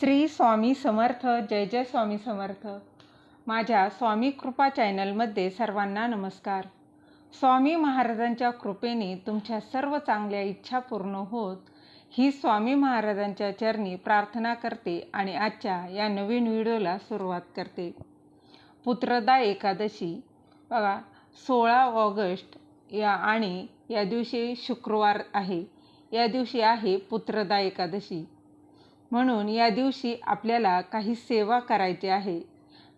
श्री स्वामी समर्थ जय जय स्वामी समर्थ. माझ्या स्वामी कृपा चॅनलमध्ये सर्वांना नमस्कार. स्वामी महाराजांच्या कृपेने तुमच्या सर्व चांगल्या इच्छा पूर्ण होत ही स्वामी महाराजांच्या चरणी प्रार्थना करते आणि आजच्या या नवीन व्हिडिओला सुरुवात करते. पुत्रदा एकादशी. बघा सोळा ऑगस्ट या आणि या दिवशी शुक्रवार आहे. या दिवशी आहे पुत्रदा एकादशी. म्हणून या दिवशी आपल्याला काही सेवा करायची आहे.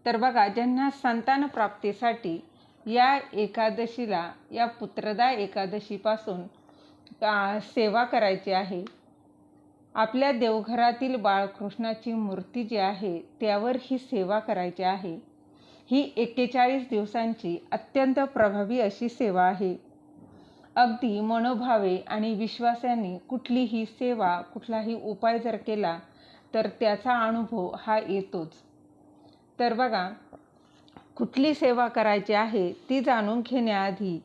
तर बघा ज्यांना संतान प्राप्तीसाठी या एकादशीला या पुत्रदा एकादशीपासून सेवा करायची आहे. आपल्या देवघरातील बाळकृष्णाची मूर्ती जी आहे त्यावर ही सेवा करायची आहे. ही एक्केचाळीस दिवसांची अत्यंत प्रभावी अशी सेवा आहे. अगदी मनोभावे आणि विश्वासाने कुठलीही सेवा कुठलाही उपाय जर केला तर त्याचा अनुभव हा येतोच. तर बघा कुठली सेवा करायची आहे ती जाणून घेण्याआधी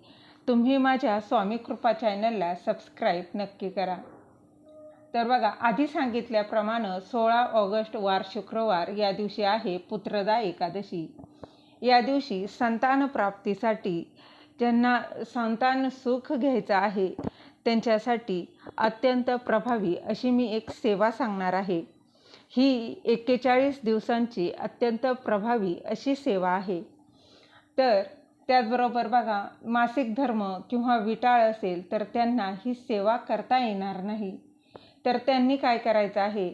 तुम्ही माझ्या स्वामी कृपा चॅनलला सबस्क्राईब नक्की करा. तर बघा आधी सांगितल्याप्रमाणे सोळा ऑगस्ट वार शुक्रवार या दिवशी आहे पुत्रदा एकादशी. या दिवशी संतान प्राप्तीसाठी ज्यांना संतान सुख घ्यायचं आहे त्यांच्यासाठी अत्यंत प्रभावी अशी मी एक सेवा सांगणार आहे. ही एक्केचाळीस दिवसांची अत्यंत प्रभावी अशी सेवा आहे. तर त्याचबरोबर बघा मासिक धर्म किंवा विटाळ असेल तर त्यांना ही सेवा करता येणार नाही. तर त्यांनी काय करायचं आहे?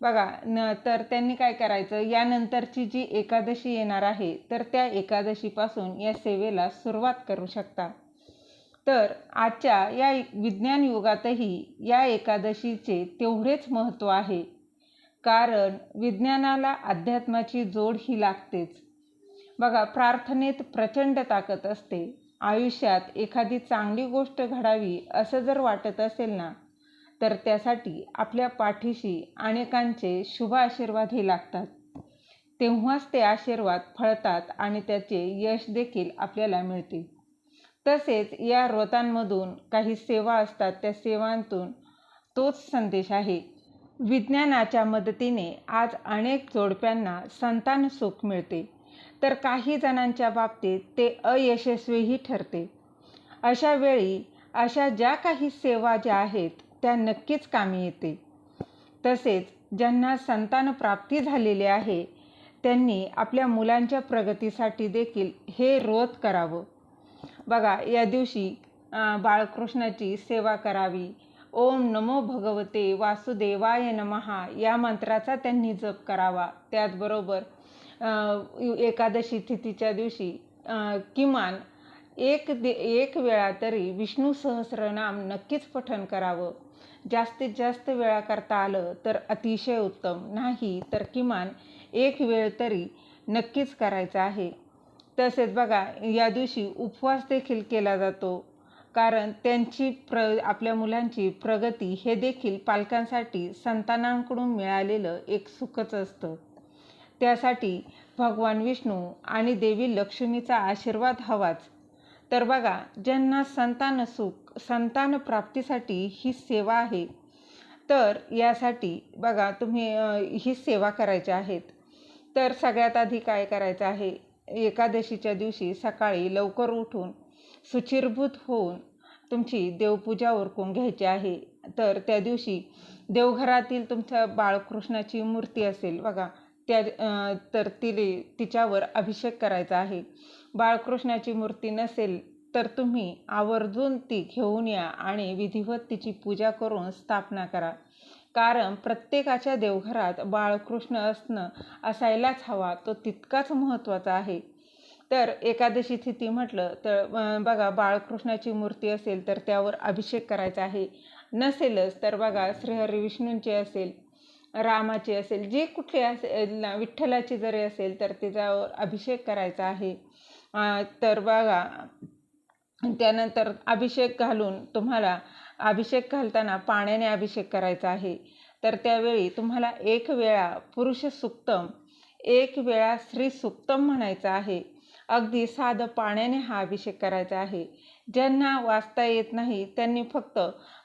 बघा न तर त्यांनी काय करायचं? यानंतरची जी एकादशी येणार आहे तर त्या एकादशीपासून या सेवेला सुरुवात करू शकता. तर आजच्या या विज्ञान युगातही या एकादशीचे तेवढेच महत्त्व आहे. कारण विज्ञानाला अध्यात्माची जोड ही लागतेच. बघा प्रार्थनेत प्रचंड ताकद असते. आयुष्यात एखादी चांगली गोष्ट घडावी असं जर वाटत असेल ना तर त्यासाठी आपल्या पाठीशी अनेकांचे शुभ आशीर्वादही लागतात. तेव्हाच ते आशीर्वाद फळतात आणि त्याचे यश देखील आपल्याला मिळते. तसेच या व्रतांमधून काही सेवा असतात त्या सेवांतून तोच संदेश आहे. विज्ञानाच्या मदतीने आज अनेक जोडप्यांना संतान सुख मिळते. तर काही जणांच्या बाबतीत ते अयशस्वीही ठरते. अशा वेळी अशा ज्या काही सेवा ज्या आहेत त्या नक्कीच कामी येते. तसेच ज्यांना संतानप्राप्ती झालेली आहे त्यांनी आपल्या मुलांच्या प्रगतीसाठी देखील हे रोध करावं. बघा या दिवशी बाळकृष्णाची सेवा करावी. ओम नमो भगवते वासुदेवाय नमहा या मंत्राचा त्यांनी जप करावा. त्याचबरोबर एकादशी तिथीच्या दिवशी किमान एक दे एक वेळा तरी विष्णू सहस्रनाम नक्कीच पठण करावं. जास्तीत जास्त वेळा करता आलं तर अतिशय उत्तम. नाही तर किमान एक वेळ तरी नक्कीच करायचा आहे. तसेच बघा या दिवशी उपवास देखील केला जातो. कारण त्यांची प्र आपल्या मुलांची प्रगती हे देखील पालकांसाठी संतानांकडून मिळालेलं एक सुखच असतं. त्यासाठी भगवान विष्णू आणि देवी लक्ष्मीचा आशीर्वाद हवाच. तर बघा ज्यांना संतान सुख संतान प्राप्तीसाठी ही सेवा आहे तर यासाठी बघा तुम्ही ही सेवा करायच्या आहेत. तर सगळ्यात आधी काय करायचं आहे? एकादशीच्या दिवशी सकाळी लवकर उठून सुचिरभूत होऊन तुमची देवपूजा उरकून घ्यायची आहे. तर त्या दिवशी देवघरातील तुमच्या बाळकृष्णाची मूर्ती असेल बघा त्या तर तिले तिच्यावर अभिषेक करायचा आहे. बाळकृष्णाची मूर्ती नसेल तर तुम्ही आवर्जून ती घेऊन या आणि विधिवत तिची पूजा करून स्थापना करा. कारण प्रत्येकाच्या देवघरात बाळकृष्ण असणं असायलाच हवा तो तितकाच महत्त्वाचा आहे. तर एकादशी तिथी म्हटलं तर बघा बाळकृष्णाची मूर्ती असेल तर त्यावर अभिषेक करायचा आहे. नसेलच तर बघा श्रीहरी विष्णूंची असेल रामाची असेल जे कुठले असेल विठ्ठलाची जरी असेल तर तिच्यावर अभिषेक करायचा आहे. तर बघा त्यानंतर अभिषेक घालून तुम्हाला अभिषेक घालताना पाण्याने अभिषेक करायचा आहे. तर त्यावेळी तुम्हाला एक वेळा पुरुष सुक्तम एक वेळा स्त्री सुक्तम म्हणायचं आहे. अगदी साधं पाण्याने हा अभिषेक करायचा आहे. ज्यांना वाचता येत नाही त्यांनी फक्त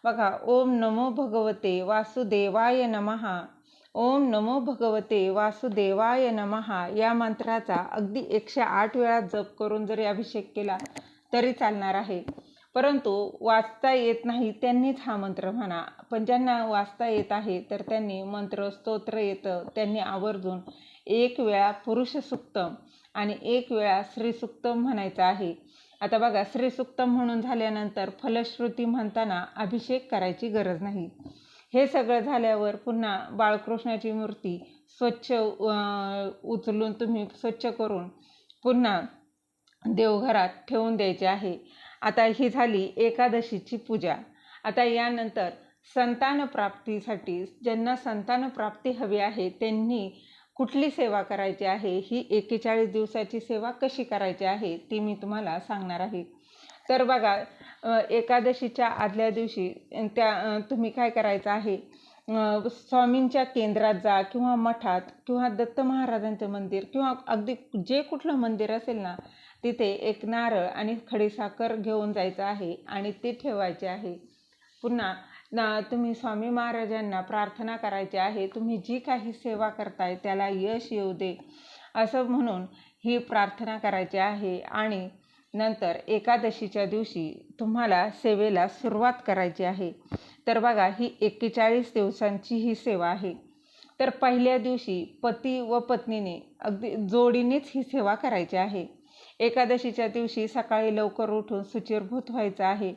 बघा ओम नमो भगवते वासुदेवाय नमहा ओम नमो भगवते वासुदेवाय नमहा या मंत्राचा अगदी एकशे आठ वेळा जप करून जरी अभिषेक केला तरी चालणार आहे. परंतु वाचता येत नाही त्यांनीच हा मंत्र म्हणा. पण ज्यांना वाचता येत आहे तर त्यांनी मंत्र स्तोत्र येतं त्यांनी आवर्जून एक वेळा पुरुष सुक्तम आणि एक वेळा श्रीसुक्तम म्हणायचं आहे. आता बघा श्रीसुक्तम म्हणून झाल्यानंतर फलश्रुती म्हणताना अभिषेक करायची गरज नाही. हे सगळं झाल्यावर पुन्हा बाळकृष्णाची मूर्ती स्वच्छ उचलून तुम्ही स्वच्छ करून पुन्हा देवघरात ठेवून द्यायचे आहे. आता ही झाली एकादशीची पूजा. आता यानंतर संतान प्राप्तीसाठी ज्यांना संतान प्राप्ती हवी आहे त्यांनी कुठली सेवा करायची आहे? ही एकेचाळीस दिवसाची सेवा कशी करायची आहे ती मी तुम्हाला सांगणार आहे. तर बघा एकादशीच्या आदल्या दिवशी त्या तुम्ही काय करायचं आहे? स्वामींच्या केंद्रात जा किंवा मठात किंवा दत्त महाराजांचं मंदिर किंवा अगदी जे कुठलं मंदिर असेल ना तिथे एक नारळ आणि खडीसाखर घेऊन जायचं आहे आणि ते ठेवायचे आहे. पुन्हा ना तुम्ही स्वामी महाराजांना प्रार्थना करायची आहे तुम्ही जी काही सेवा करताय त्याला यश येऊ दे. असं म्हणून ही प्रार्थना करायची आहे आणि नंतर एकादशीच्या दिवशी तुम्हाला सेवेला सुरुवात करायची आहे. तर बघा ही एक्केचाळीस दिवसांची ही सेवा आहे. तर पहिल्या दिवशी पती व पत्नीने अगदी जोडीनेच ही सेवा करायची आहे. एकादशीच्या दिवशी सकाळी लवकर उठून सुचिरभूत व्हायचं आहे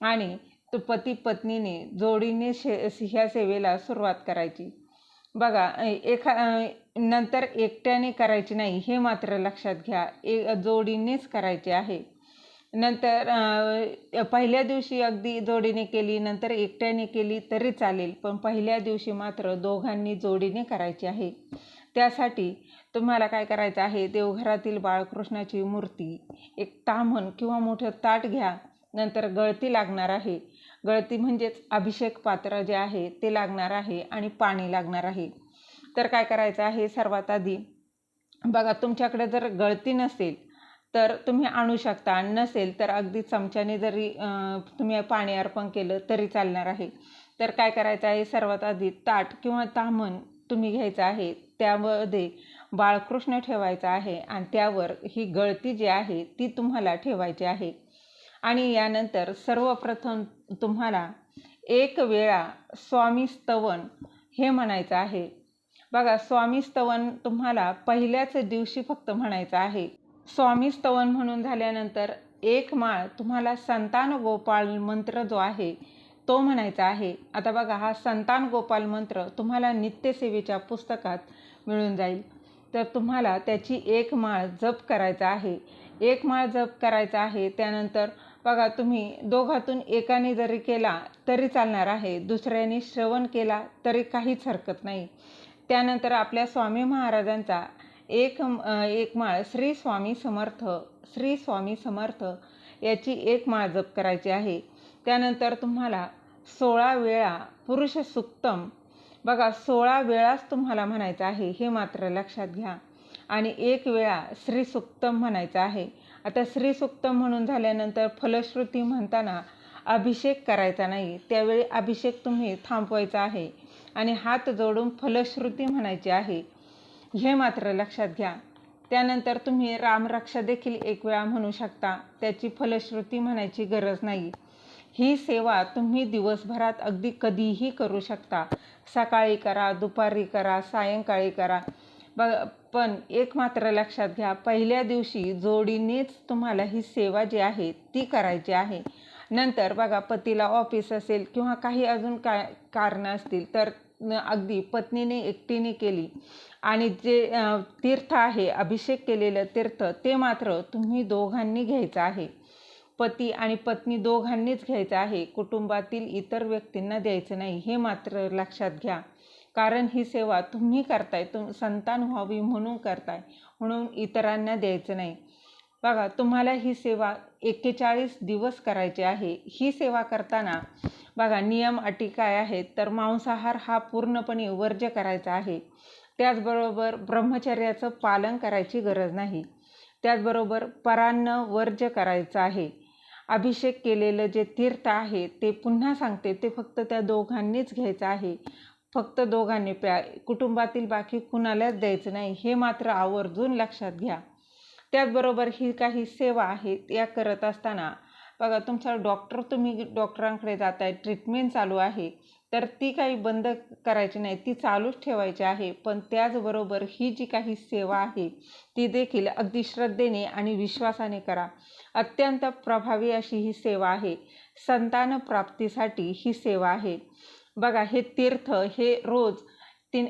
आणि तो पती पत्नीने जोडीने शे ह्या सेवेला सुरुवात करायची. बघा एखा नंतर एकट्याने करायची नाही हे मात्र लक्षात घ्या. ए जोडीनेच करायचे आहे. नंतर पहिल्या दिवशी अगदी जोडीने केली नंतर एकट्याने केली तरी चालेल पण पहिल्या दिवशी मात्र दोघांनी जोडीने करायची आहे. त्यासाठी तुम्हाला काय करायचं आहे? देवघरातील बाळकृष्णाची मूर्ती एक ताम्हण किंवा मोठं ताट घ्या नंतर गळती लागणार आहे. गळती म्हणजेच अभिषेक पात्र जे आहे ते लागणार आहे आणि पाणी लागणार आहे. तर काय करायचं आहे सर्वात आधी बघा तुमच्याकडे जर गळती नसेल तर तुम्ही आणू शकता. नसेल तर अगदी चमच्याने जरी तुम्ही पाणी अर्पण केलं तरी चालणार आहे. तर काय करायचं आहे सर्वात आधी ताट किंवा तामण तुम्ही घ्यायचं आहे त्यामध्ये बाळकृष्ण ठेवायचा आहे आणि त्यावर ही गळती जी आहे ती तुम्हाला ठेवायची आहे. आणि यानंतर सर्वप्रथम तुम्हाला एक वेळा स्वामी स्तवन हे म्हणायचं आहे. बघा स्वामी स्तवन तुम्हाला पहिल्याच दिवशी फक्त म्हणायचं आहे. स्वामी स्तवन म्हणून झाल्यानंतर एक माळ तुम्हाला संतान गोपाळ मंत्र जो आहे तो म्हणायचा आहे. आता बघा हा संतान गोपाल मंत्र तुम्हाला नित्यसेवेच्या पुस्तकात मिळून जाईल. तर तुम्हाला त्याची एक माळ जप करायचा आहे. एक माळ जप करायचा आहे त्यानंतर बघा तुम्ही दोघातून एकाने जरी केला तरी चालणार आहे. दुसऱ्याने श्रवण केला तरी काहीच हरकत नाही. त्यानंतर आपल्या स्वामी महाराजांचा एक एक माळ श्री स्वामी समर्थ श्री स्वामी समर्थ याची एक माळ जप करायची आहे. त्यानंतर तुम्हाला सोळा वेळा पुरुष सुक्तम. बघा सोळा वेळाच तुम्हाला म्हणायचं आहे हे मात्र लक्षात घ्या. आणि एक वेळा श्रीसुक्तम म्हणायचं आहे. आता श्रीसुक्तम म्हणून झाल्यानंतर फलश्रुती म्हणताना अभिषेक करायचा नाही. त्यावेळी अभिषेक तुम्ही थांबवायचा आहे आणि हात जोडून फलश्रुती म्हणायची आहे. हे मात्र लक्षात घ्या. त्यानंतर तुम्ही रामरक्षा देखील एक वेळा म्हणू शकता. त्याची फलश्रुती म्हणायची गरज नाही. ही सेवा तुम्ही दिवसभरात अगदी कधीही करू शकता. सकाळी करा दुपारी करा सायंकाळी करा. ब पण एक मात्र लक्षात घ्या पहिल्या दिवशी जोडीनेच तुम्हाला ही सेवा जी आहे ती करायची आहे. नंतर बघा पतीला ऑफिस असेल किंवा काही अजून काय कारणं असतील तर अगदी पत्नीने एकटीने केली. आणि जे तीर्थ आहे अभिषेक केलेलं तीर्थ ते मात्र तुम्ही दोघांनी घ्यायचं आहे. पती आणि पत्नी दोघांनीच घ्यायचं आहे. कुटुंबातील इतर व्यक्तींना द्यायचं नाही हे मात्र लक्षात घ्या. कारण ही सेवा तुम्ही करताय तुम संतान व्हावी म्हणून करताय म्हणून इतरांना द्यायचं नाही. बघा तुम्हाला ही सेवा एक्केचाळीस दिवस करायची आहे. ही सेवा करताना बघा नियम अटी काय आहेत तर मांसाहार हा पूर्णपणे वर्ज्य करायचा आहे. त्याचबरोबर ब्रह्मचर्याचं पालन करायची गरज नाही. त्याचबरोबर परान्न वर्ज्य करायचं आहे. अभिषेक केलेलं जे तीर्थ आहे ते पुन्हा सांगते ते फक्त त्या दोघांनीच घ्यायचं आहे. फक्त दोघांनी प्या कुटुंबातील बाकी कुणालाच द्यायचं नाही. हे मात्र आवर्जून लक्षात घ्या. त्याचबरोबर ही काही सेवा आहेत या करत असताना बघा तुमचा डॉक्टर तुम्ही डॉक्टरांकडे जात आहे ट्रीटमेंट चालू आहे तर ती काही बंद करायची नाही ती चालूच ठेवायची आहे. पण त्याचबरोबर ही जी काही सेवा आहे ती देखील अगदी श्रद्धेने आणि विश्वासाने करा. अत्यंत प्रभावी अशी ही सेवा आहे. संतान प्राप्तीसाठी ही सेवा आहे. बघा हे तीर्थ हे रोज तीन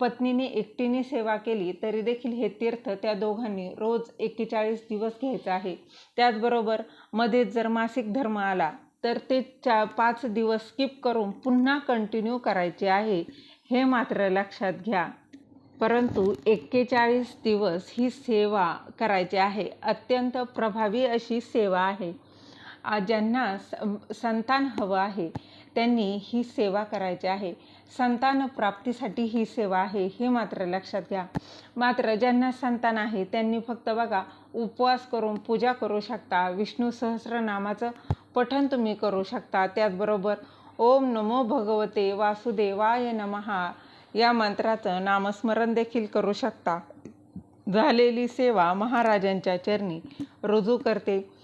पत्नीने एकटीने सेवा केली तरी देखील हे तीर्थ त्या दोघांनी रोज एक्केचाळीस दिवस घ्यायचं आहे. त्याचबरोबर मध्येच जर मासिक धर्म आला तर ते चा पाच दिवस स्किप करून पुन्हा कंटिन्यू करायचे आहे हे मात्र लक्षात घ्या. परंतु एक्केचाळीस दिवस ही सेवा करायची आहे अत्यंत प्रभावी अशी सेवा आहे. ज्यांना संतान हवं आहे त्यांनी ही सेवा करायची आहे. संतान प्राप्तीसाठी ही सेवा आहे हे मात्र लक्षात घ्या. मात्र ज्यांना संतान आहे त्यांनी फक्त बघा उपवास करून पूजा करू शकता. विष्णू सहस्रनामाचं पठण तुम्ही करू शकता. त्याचबरोबर ओम नमो भगवते वासुदेवाय नमहा या मंत्राचं नामस्मरण देखील करू शकता. झालेली सेवा महाराजांच्या चरणी रुजू करते.